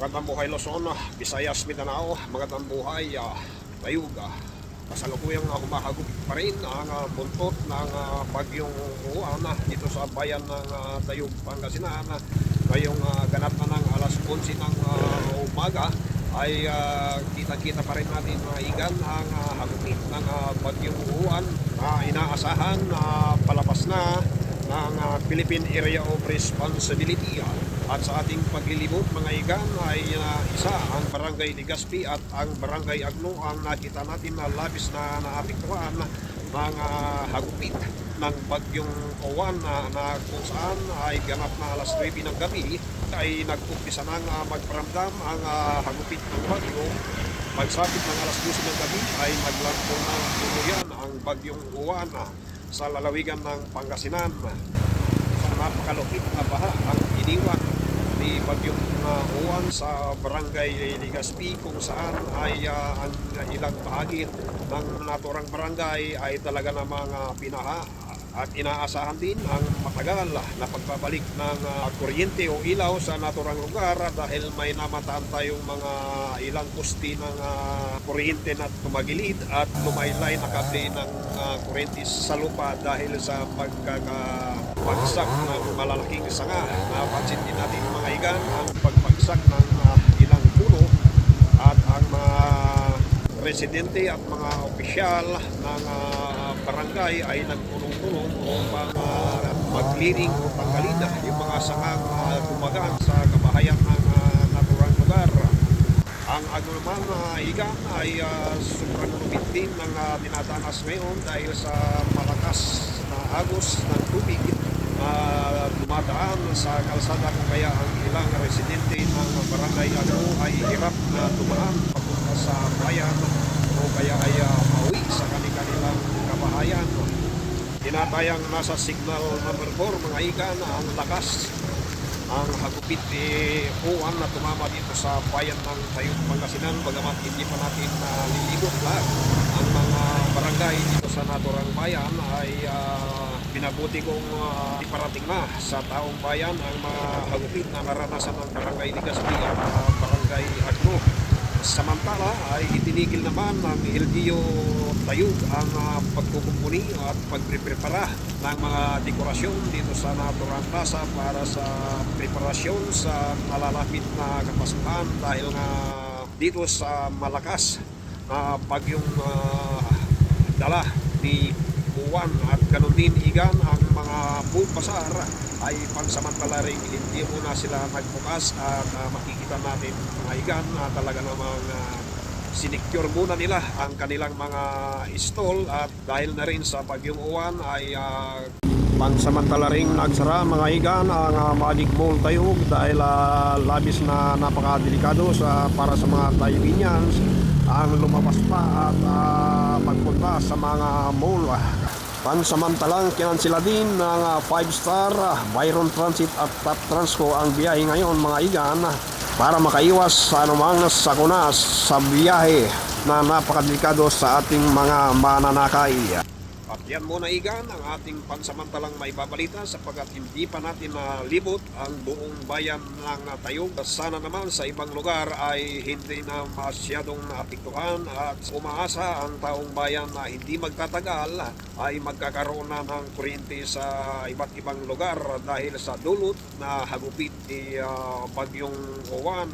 Magandang buhay Luzon, Visayas, Mindanao, magandang buhay uh, Tayug. ah. Kasalukuyang uh, humahagop pa rin ang uh, buntot ng uh, bagyong Juan ah, dito sa bayan ng uh, Tayug, Pangasinan. ah. Ngayong uh, ganap na ng alas 11 ng uh, umaga ay uh, kita-kita pa rin natin mga igan ang uh, hagupit ng uh, bagyong Juan na inaasahan na palabas na ng uh, Philippine Area of Responsibility. ah. At sa ating paglilibot mga igan ay uh, isa ang barangay Ligaspi at ang barangay Agno ang nakita natin na labis na naapektuhan uh, hagupit ng bagyong Owan na, na kung saan ay ganap na alas 9 ng gabi ay nag-umpisa nang uh, magparamdam ang uh, hagupit ng bagyo Pagsapit ng alas 12 ng gabi ay naglanto ng tuluyan ang bagyong Uwan ah, sa lalawigan ng Pangasinan. Isang napakalupit na baha ang iniwan ni bagyong uh, Uwan sa barangay Ligaspi kung saan ay ah, ang ilang bahagi ng naturang barangay ay talaga namang uh, pinaha at inaasahan din ang matagal na pagbabalik ng ah, kuryente o ilaw sa naturang lugar dahil may namataan tayong mga ilang poste ng ah, kuryente na tumagilid at lumaylay na kable ng ah, kuryente sa lupa dahil sa pagkakabagsak ng malalaking sanga. Napansin din natin mga igan ang pagbagsak ng ah, ilang puno at ang mga residente at mga opisyal ng ah, barangay ay nagtulong-tulong upang uh, mag-clearing o tanggalin na yung mga sangang uh, tumagang sa kabahayan ng uh, lugar. Ang naman uh, igan ay uh, sobrang lumit din ng uh, dinadanas ngayon dahil sa malakas na agos ng tubig na dumadaan sa kalsada kung kaya ang ilang residente ng barangay ano ay hirap na dumaan sa bayan o kaya ay uh, pauwi sa kanilang kabahayan. Tinatayang nasa signal number 4 mga ikan ang lakas ang hagupit ni Juan na tumama dito sa bayan ng Tayong Pangasinan bagamat hindi pa natin nalilibot lahat ang mga barangay dito sa naturang bayan ay ah, pinabuti kong uh, iparating na sa taong bayan ang mga hagupit na naranasan ng barangay ah, barangay Agno. Samantala ay itinigil naman ng LGU Tayug ang uh, pagkukumpuni at pagpreprepara ng mga dekorasyon dito sa naturang plaza para sa preparasyon sa malalapit na kapasukan dahil nga dito sa malakas na bagyong uh, dala ni Buwan at ganun din igan ang mga pasar ay pansamantala rin hindi muna sila nagbukas at ah, makikita natin mga igan na talaga namang uh, sinecure muna nila ang kanilang mga stall at dahil na rin sa bagyong uwan ay ah, pansamantala rin nagsara mga igan ang uh, Magic Mall Tayog dahil ah, labis na napakadelikado sa, para sa mga Tayoginians ang lumabas pa at ah, magpunta sa mga mall. Pansamantalang kinansila din ng 5-star Byron Transit at Top Transco ang biyahe ngayon mga igan para makaiwas sa anumang sakuna sa biyahe na napakadelikado sa ating mga mananakay. Yan muna igan ang ating pansamantalang maibabalita sapagkat hindi pa natin nalibot ang buong bayan ng Tayog. Sana naman sa ibang lugar ay hindi na masyadong naapektuhan at umaasa ang taong bayan na hindi magtatagal ay magkakaroon na ng kuryente sa iba't ibang lugar dahil sa dulot na hagupit ni ah, Bagyong Owan.